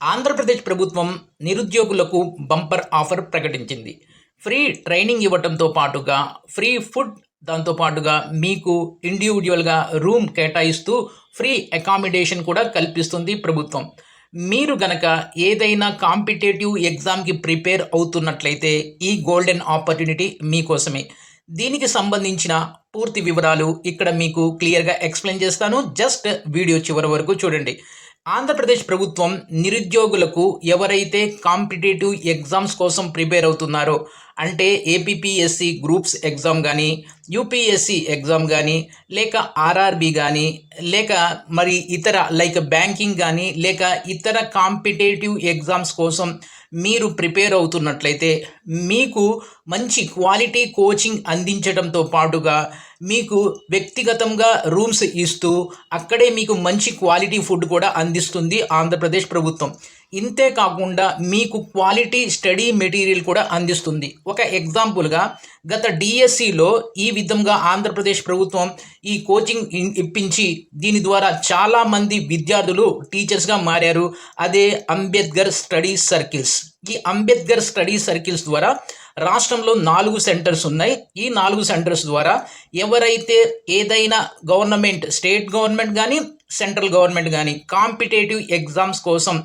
ఆంధ్రప్రదేశ్ ప్రభుత్వం నిరుద్యోగులకు bumper offer ప్రకటించింది. ఫ్రీ ట్రైనింగ్ ఇవ్వటంతో పాటుగా ఫ్రీ ఫుడ్ దాంతో పాటుగా మీకు ఇండివిజువల్గా రూమ్ కేటాయిస్తూ ఫ్రీ అకామిడేషన్ కూడా కల్పిస్తుంది ప్రభుత్వం. మీరు గనక ఏదైనా కాంపిటేటివ్ ఎగ్జామ్కి ప్రిపేర్ అవుతున్నట్లయితే ఈ గోల్డెన్ ఆపర్చునిటీ మీకోసమే. దీనికి సంబంధించిన పూర్తి వివరాలు ఇక్కడ మీకు క్లియర్గా ఎక్స్ప్లెయిన్ చేస్తాను. జస్ట్ వీడియో చివరి వరకు చూడండి. ఆంధ్రప్రదేశ్ ప్రభుత్వం నిరుద్యోగులకు ఎవరైతే కాంపిటేటివ్ ఎగ్జామ్స్ కోసం ప్రిపేర్ అవుతున్నారో అంటే ఏపీపీఎస్సి గ్రూప్స్ ఎగ్జామ్ కానీ యూపీఎస్సి ఎగ్జామ్ కానీ లేక ఆర్ఆర్బి కానీ లేక మరి ఇతర లైక్ బ్యాంకింగ్ కానీ లేక ఇతర కాంపిటేటివ్ ఎగ్జామ్స్ కోసం మీరు ప్రిపేర్ అవుతున్నట్లయితే మీకు మంచి క్వాలిటీ కోచింగ్ అందించడంతో పాటుగా మీకు వ్యక్తిగతంగా రూమ్స్ ఇస్తూ అక్కడే మీకు మంచి క్వాలిటీ ఫుడ్ కూడా అందిస్తుంది ఆంధ్రప్రదేశ్ ప్రభుత్వం. ఇంతే కాకుండా మీకు క్వాలిటీ స్టడీ మెటీరియల్ కూడా అందిస్తుంది. ఒక ఎగ్జాంపుల్గా గత డిఎస్సిలో ఈ విధంగా ఆంధ్రప్రదేశ్ ప్రభుత్వం ఈ కోచింగ్ ఇప్పించి దీని ద్వారా చాలామంది విద్యార్థులు టీచర్స్గా మారారు. అదే అంబేద్కర్ స్టడీ సర్కిల్స్. ఈ అంబేద్కర్ స్టడీ సర్కిల్స్ ద్వారా రాష్ట్రంలో నాలుగు సెంటర్స్ ఉన్నాయి. ఈ నాలుగు సెంటర్స్ ద్వారా ఎవరైతే ఏదైనా గవర్నమెంట్ స్టేట్ గవర్నమెంట్ కానీ సెంట్రల్ గవర్నమెంట్ కానీ కాంపిటేటివ్ ఎగ్జామ్స్ కోసం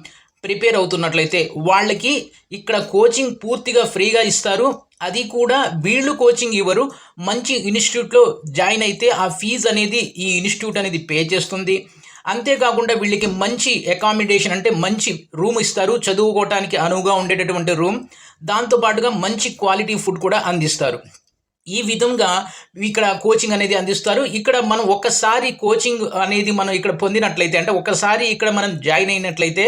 ప్రిపేర్ అవుతున్నట్లయితే వాళ్ళకి ఇక్కడ కోచింగ్ పూర్తిగా ఫ్రీగా ఇస్తారు. అది కూడా వీళ్ళు కోచింగ్ ఇవ్వరు. మంచి ఇన్స్టిట్యూట్లో జాయిన్ అయితే ఆ ఫీజు అనేది ఈ ఇన్స్టిట్యూట్ అనేది పే చేస్తుంది. అంతేకాకుండా వీళ్ళకి మంచి అకామిడేషన్ అంటే మంచి రూమ్ ఇస్తారు. చదువుకోవటానికి అనువుగా ఉండేటటువంటి రూమ్ దాంతోపాటుగా మంచి క్వాలిటీ ఫుడ్ కూడా అందిస్తారు. ఈ విధంగా ఇక్కడ కోచింగ్ అనేది అందిస్తారు. ఇక్కడ మనం ఒక్కసారి కోచింగ్ అనేది మనం ఇక్కడ పొందినట్లయితే అంటే ఒక్కసారి ఇక్కడ మనం జాయిన్ అయినట్లయితే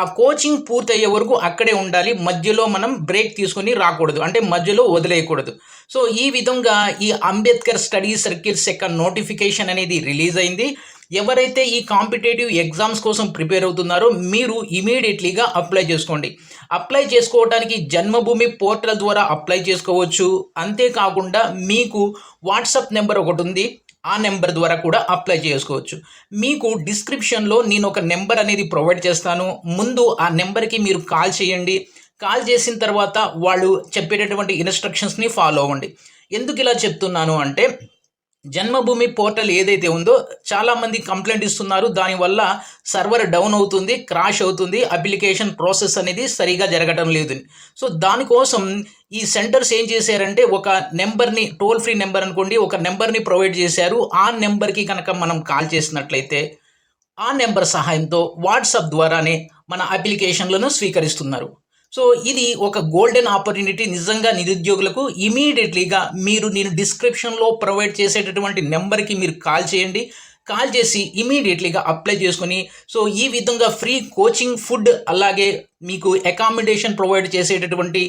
ఆ కోచింగ్ పూర్తయ్యే వరకు అక్కడే ఉండాలి. మధ్యలో మనం బ్రేక్ తీసుకొని రాకూడదు. అంటే మధ్యలో వదిలేయకూడదు. సో ఈ విధంగా ఈ అంబేద్కర్ స్టడీ సర్కిల్స్ యొక్క నోటిఫికేషన్ అనేది రిలీజ్ అయింది. ఎవరైతే ఈ కాంపిటేటివ్ ఎగ్జామ్స్ కోసం ప్రిపేర్ అవుతున్నారో మీరు ఇమీడియట్లీగా అప్లై చేసుకోండి. అప్లై చేసుకోవడానికి జన్మభూమి పోర్టల్ ద్వారా అప్లై చేసుకోవచ్చు. అంతేకాకుండా మీకు వాట్సాప్ నెంబర్ ఒకటి ఉంది. ఆ నెంబర్ ద్వారా కూడా అప్లై చేసుకోవచ్చు. మీకు డిస్క్రిప్షన్లో నేను ఒక నెంబర్ అనేది ప్రొవైడ్ చేస్తాను. ముందు ఆ నెంబర్కి మీరు కాల్ చేయండి. కాల్ చేసిన తర్వాత వాళ్ళు చెప్పేటటువంటి ఇన్స్ట్రక్షన్స్ని ఫాలో అవ్వండి. ఎందుకు ఇలా చెప్తున్నాను అంటే జన్మభూమి పోర్టల్ ఏదైతే ఉందో చాలామంది కంప్లైంట్ ఇస్తున్నారు. దానివల్ల సర్వర్ డౌన్ అవుతుంది క్రాష్ అవుతుంది అప్లికేషన్ ప్రాసెస్ అనేది సరిగా జరగటం లేదు. సో దానికోసం ఈ సెంటర్స్ ఏం చేశారంటే ఒక నెంబర్ని టోల్ ఫ్రీ నెంబర్ అనుకోండి ఒక నెంబర్ని ప్రొవైడ్ చేశారు. ఆ నెంబర్కి కనుక మనం కాల్ చేసినట్లయితే ఆ నెంబర్ సహాయంతో వాట్సాప్ ద్వారానే మన అప్లికేషన్లను స్వీకరిస్తున్నారు. సో ఇది ఒక గోల్డెన్ ఆపర్చునిటీ నిజంగా నిరుద్యోగులకు ఇమీడియట్లీగా మీరు నేను డిస్క్రిప్షన్లో ప్రొవైడ్ చేసేటటువంటి నెంబర్కి మీరు కాల్ చేయండి. కాల్ చేసి ఇమీడియట్లీగా అప్లై చేసుకుని సో ఈ విధంగా ఫ్రీ కోచింగ్ ఫుడ్ అలాగే మీకు అకామిడేషన్ ప్రొవైడ్ చేసేటటువంటి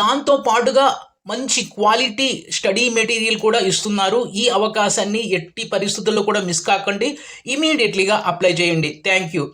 దాంతో పాటుగా మంచి క్వాలిటీ స్టడీ మెటీరియల్ కూడా ఇస్తున్నారు. ఈ అవకాశాన్ని ఎట్టి పరిస్థితుల్లో కూడా మిస్ కాకండి. ఇమీడియట్లీగా అప్లై చేయండి. Thank you